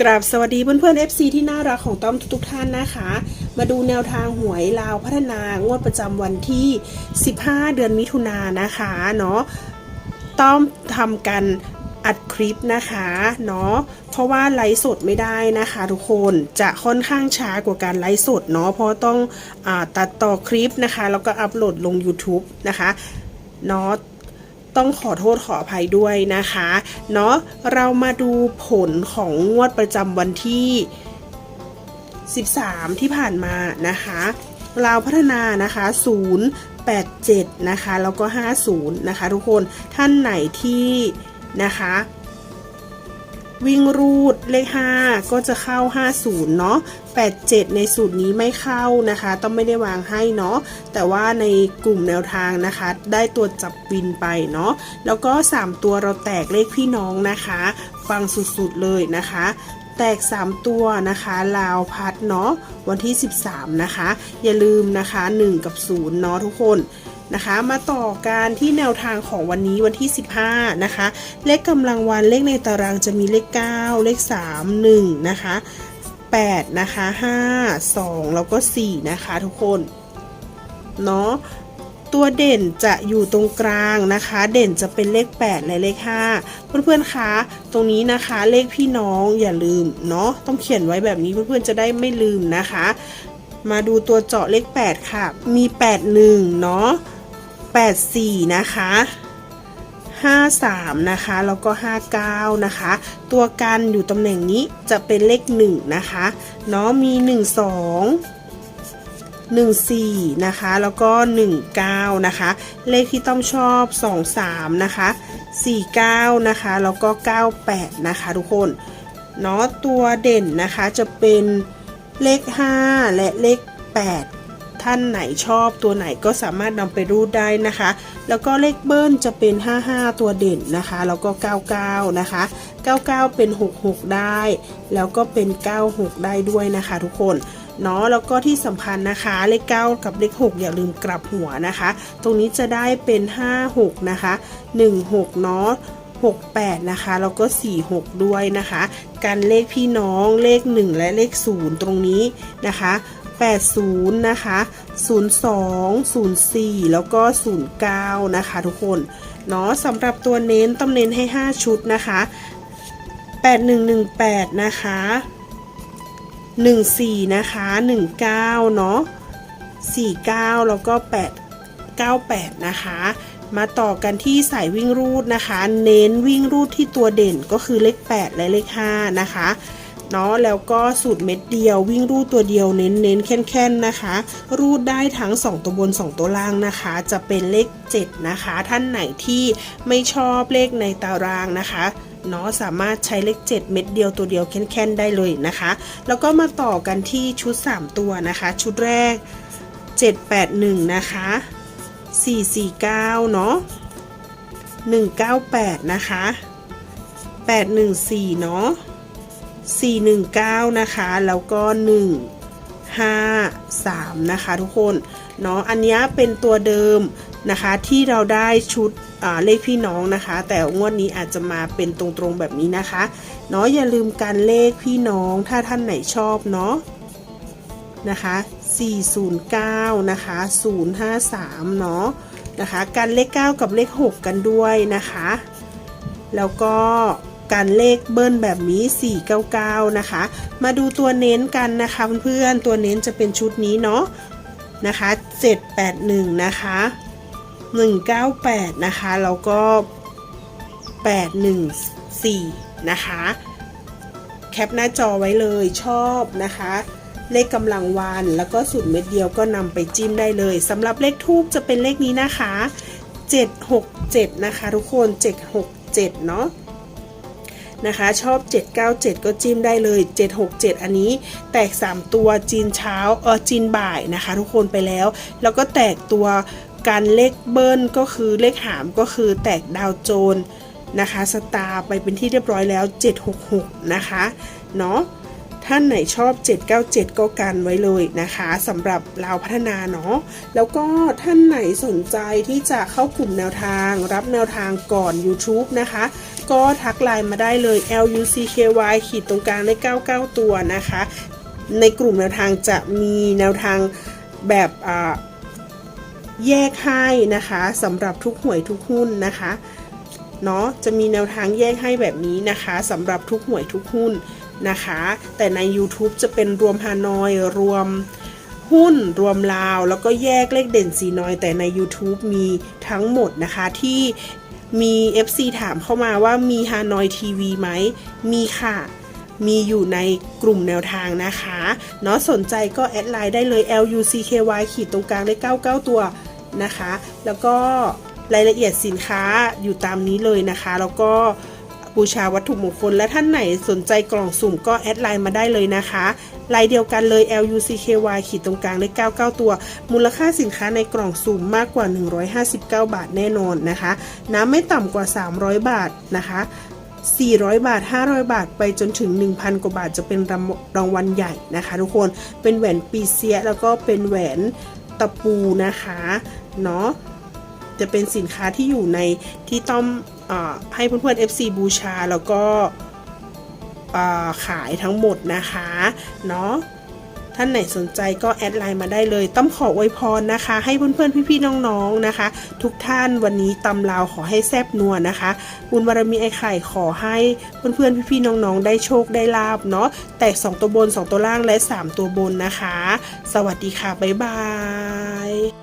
กราบสวัสดีเพื่อนๆ FC ที่น่ารักของต้อมทุกๆท่านนะคะ มาดูแนวทางหวยลาวพัฒนางวดประจำวันที่ 15 เดือนมิถุนายนนะคะเนาะต้อมทำกันอัดคลิปนะคะเนาะเพราะว่าไลฟ์สดไม่ได้นะคะทุกคนจะค่อนข้างช้ากว่าการไลฟ์สดเนาะเพราะต้องอตัดต่อคลิปนะคะ แล้วก็อัปโหลดลง YouTube นะคะเนาะ ต้องขอโทษขออภัยด้วยนะคะ เนาะเรามาดูผลของงวดประจำวันที่ 13 ที่ผ่านมานะคะเราวพัฒนานะคะ 087 นะคะ แล้วก็ 50 นะคะ ทุกคนท่านไหนที่นะคะ วิ่งรูดเลข 5 ก็จะเข้า 50 เนาะ87 ในสูตรนี้ไม่เข้านะคะ ต้องไม่ได้วางให้เนาะแต่ว่าในกลุ่มแนวทางนะคะ ได้ตัวจับวินไปเนาะแล้วก็ 3 ตัวเราแตกเลขพี่น้องนะคะ ฟังสุดๆเลยนะคะ แตก 3 ตัวนะคะลาวพัดเนาะวันที่ 13 นะคะ อย่าลืมนะคะ 1 กับ 0 เนาะทุกคน นะคะ มาต่อการที่แนวทางของวันนี้วันที่ 15 นะคะ เลขกำลังวันเลขในตารางจะมีเลข 9 เลข 3 1 นะคะ 8 นะคะ 5 2 แล้วก็ 4 นะคะทุกคน เนาะตัวเด่นจะอยู่ตรงกลางนะคะ เด่นจะเป็นเลข 8 และเลข 5 เพื่อนๆคะตรงนี้นะคะเลขพี่น้องอย่าลืมเนาะต้องเขียนไว้แบบนี้เพื่อนๆจะได้ไม่ลืมนะคะ มาดูตัวเจาะเลข 8 ค่ะ มี 81 เนาะ 84 นะคะ 53 นะคะ แล้วก็ 59 นะคะ ตัวกันอยู่ตำแหน่งนี้จะเป็นเลข 1 นะคะ เนาะมี 12 14 นะคะ แล้วก็ 19 นะคะ เลขที่ต้องชอบ 23 นะคะ 49 นะคะ แล้วก็ 98 นะคะ ทุกคนเนาะตัวเด่นนะคะจะเป็นเลข 5 และเลข 8 ท่านไหนชอบตัวไหนก็สามารถนำไปรูดได้นะคะ แล้วก็เลขเบิ้ลจะเป็น 55 ตัวเด่นนะคะ แล้วก็ 99 นะคะ 99 เป็น 66 ได้ แล้วก็เป็น 96 ได้ด้วยนะคะ ทุกคนเนาะแล้วก็ที่สำคัญนะคะ เลข 9 กับเลข 6 อย่าลืมกลับหัวนะคะ ตรงนี้จะได้เป็น 56 นะคะ 16 เนาะ68 นะคะ แล้วก็ 46 ด้วยนะคะ การเลขพี่น้องเลข 1 และเลข 0 ตรงนี้นะคะ 80 นะคะ 02 04 แล้วก็ 09 นะคะทุกคน เนาะสำหรับตัวเน้นต้องเน้นให้ 5 ชุดนะคะ 8118 นะคะ 14 นะคะ 19 เนาะ 49 แล้วก็ 8 98 นะคะมาต่อกันที่สายวิ่งรูดนะคะ เน้นวิ่งรูดที่ตัวเด่นก็คือเลข 8 และเลข 5 นะคะ เนาะแล้วก็สูตรเม็ดเดียววิ่งรูดตัวเดียวเน้นเน้นแค่นๆนะคะ รูดได้ทั้ง 2 ตัวบน 2 ตัวล่างนะคะ จะเป็นเลข 7 นะคะ ท่านไหนที่ไม่ชอบเลขในตารางนะคะเนาะสามารถใช้เลข 7 เม็ดเดียวตัวเดียวแค่นๆได้เลยนะคะ แล้วก็มาต่อกันที่ชุด 3 ตัวนะคะ ชุดแรก 781 นะคะ 449 เนาะ198 นะคะ 814 เนาะ 419 นะคะ แล้วก็ 153 นะคะทุกคน เนาะอันนี้เป็นตัวเดิมนะคะที่เราได้ชุดเลขพี่น้องนะคะ แต่งวดนี้อาจจะมาเป็นตรงๆแบบนี้นะคะเนาะอย่าลืมการเลขพี่น้องถ้าท่านไหนชอบเนาะนะคะ 409 นะคะ 053 เนาะนะคะ การเลข 9 กับเลข 6 กันด้วยนะคะ แล้วก็ การเลขเบิ้ลแบบนี้ 499 นะคะ มาดูตัวเน้นกันนะคะเพื่อนๆ ตัวเน้นจะเป็นชุดนี้เนาะนะคะ 781 นะคะ 198 นะคะ แล้วก็ 814 นะคะ แคปหน้าจอไว้เลยชอบนะคะเลขกำลังวันแล้วก็สูตรเม็ดเดียวก็นำไปจิ้มได้เลยสำหรับเลขทูบจะเป็นเลขนี้นะคะ 767 นะคะ ทุกคน 767 เนาะ นะคะ ชอบ 797 ก็จิ้มได้เลย 767 อันนี้แตก 3 ตัวจีนเช้าเออจีนบ่ายนะคะ ทุกคนไปแล้ว แล้วก็แตกตัวการเลขเบิ้ลก็คือเลขหามก็คือแตกดาวโจนนะคะสตาร์ไปเป็นที่เรียบร้อยแล้ว 766 นะคะเนาะท่านไหนชอบ 797 ก็กันไว้เลยนะคะสำหรับเราพัฒนาเนาะแล้วก็ท่านไหนสนใจที่จะเข้ากลุ่มแนวทาง รับแนวทางก่อน YouTube นะคะ ก็ทักไลน์มาได้เลย L U C K Y ขีดตรงกลางได้ 99 ตัวนะคะ ในกลุ่มแนวทางจะมีแนวทางแบบแยกให้นะคะสำหรับทุกหวยทุกหุ้นนะคะเนาะจะมีแนวทางแยกให้แบบนี้นะคะสำหรับทุกหวยทุกหุ้นนะคะ แต่ใน YouTube จะเป็นรวมฮานอยรวมหุ้นรวมลาว แล้วก็แยกเลขเด่นสีน้อยแต่ใน YouTube มีทั้งหมดนะคะที่ มี FC ถามเข้ามาว่ามีฮานอยทีวีไหม มีค่ะ มีอยู่ในกลุ่มแนวทางนะคะ เนาะสนใจก็แอดไลน์ได้เลย LUCKY ขีดตรงกลางได้99 ตัวนะคะ แล้วก็รายละเอียดสินค้าอยู่ตามนี้เลยนะคะ แล้วก็ บูชาวัตถุมงคล และท่านไหนสนใจกล่องสุ่มก็แอดไลน์มาได้เลยนะคะลายเดียวกันเลย LUCKY ขีดตรงกลางได้99 ตัว มูลค่าสินค้าในกล่องสุ่มมากกว่า 159 บาทแน่นอนนะคะ น้ำไม่ต่ำกว่า 300 บาทนะคะ 400 บาท 500 บาท ไปจนถึง 1,000 กว่าบาทจะเป็นรางวัลใหญ่นะคะ ทุกคน เป็นแหวนปีเซียแล้วก็เป็นแหวนตะปูนะคะ เนาะ จะเป็นสินค้าที่อยู่ในที่ต้อง ให้เพื่อนๆ FC บูชาแล้วก็ขายทั้งหมดนะคะเนาะท่านไหนสนใจก็แอดไลน์มาได้เลย ต้องขออวยพรนะคะ ให้เพื่อนๆ พี่ๆ น้องๆ นะคะ ทุกท่านวันนี้ตำลาวขอให้แซบนัวนะคะ บุญบารมีไอ้ไข่ขอให้เพื่อนๆ พี่ๆ น้องๆ ได้โชคได้ลาบเนาะ แตก 2 ตัวบน 2 ตัวล่างและ 3 ตัวบนนะคะ สวัสดีค่ะ บ๊ายบาย